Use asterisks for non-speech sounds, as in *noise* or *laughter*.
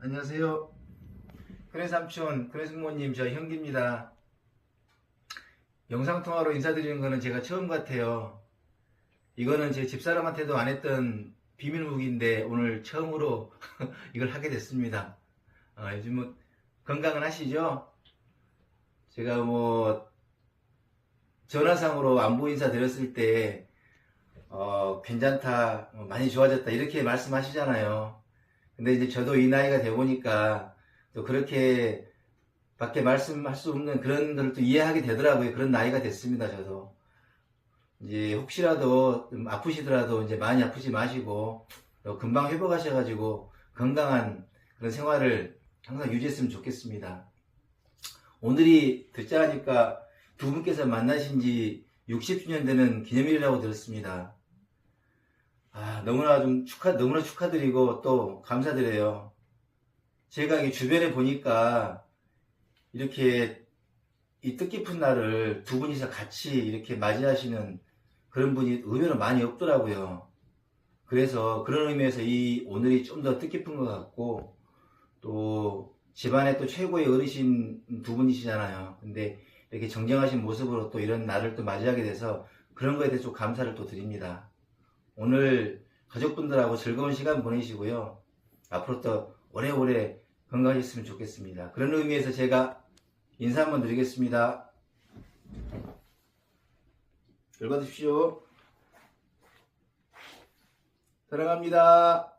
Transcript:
안녕하세요. 그래 삼촌, 그래승모님, 저 형기입니다. 영상통화로 인사드리는 거는 제가 처음 같아요. 이거는 제 집사람한테도 안 했던 비밀 무기인데 오늘 처음으로 *laughs* 이걸 하게 됐습니다. 어, 요즘 뭐 건강은 하시죠? 제가 뭐 전화상으로 안부 인사 드렸을 때 어, 괜찮다, 어, 많이 좋아졌다 이렇게 말씀하시잖아요. 근데 이제 저도 이 나이가 돼 보니까 또 그렇게 밖에 말씀할 수 없는 그런 또 이해하게 되더라고요. 그런 나이가 됐습니다, 저도. 이제 혹시라도 좀 아프시더라도 이제 많이 아프지 마시고 또 금방 회복하셔가지고 건강한 그런 생활을 항상 유지했으면 좋겠습니다. 오늘이 듣자 하니까 두 분께서 만나신 지 60주년 되는 기념일이라고 들었습니다. 아, 너무나 좀 축하, 너무나 축하드리고 또 감사드려요. 제가 이 주변에 보니까 이렇게 이 뜻깊은 날을 두 분이서 같이 이렇게 맞이하시는 그런 분이 의외로 많이 없더라고요. 그래서 그런 의미에서 이 오늘이 좀 더 뜻깊은 것 같고 또 집안에 또 최고의 어르신 두 분이시잖아요. 근데 이렇게 정정하신 모습으로 또 이런 날을 또 맞이하게 돼서 그런 거에 대해서 좀 감사를 또 드립니다. 오늘 가족분들하고 즐거운 시간 보내시고요. 앞으로 또 오래오래 건강하셨으면 좋겠습니다. 그런 의미에서 제가 인사 한번 드리겠습니다. 열 받으십시오. 사랑합니다.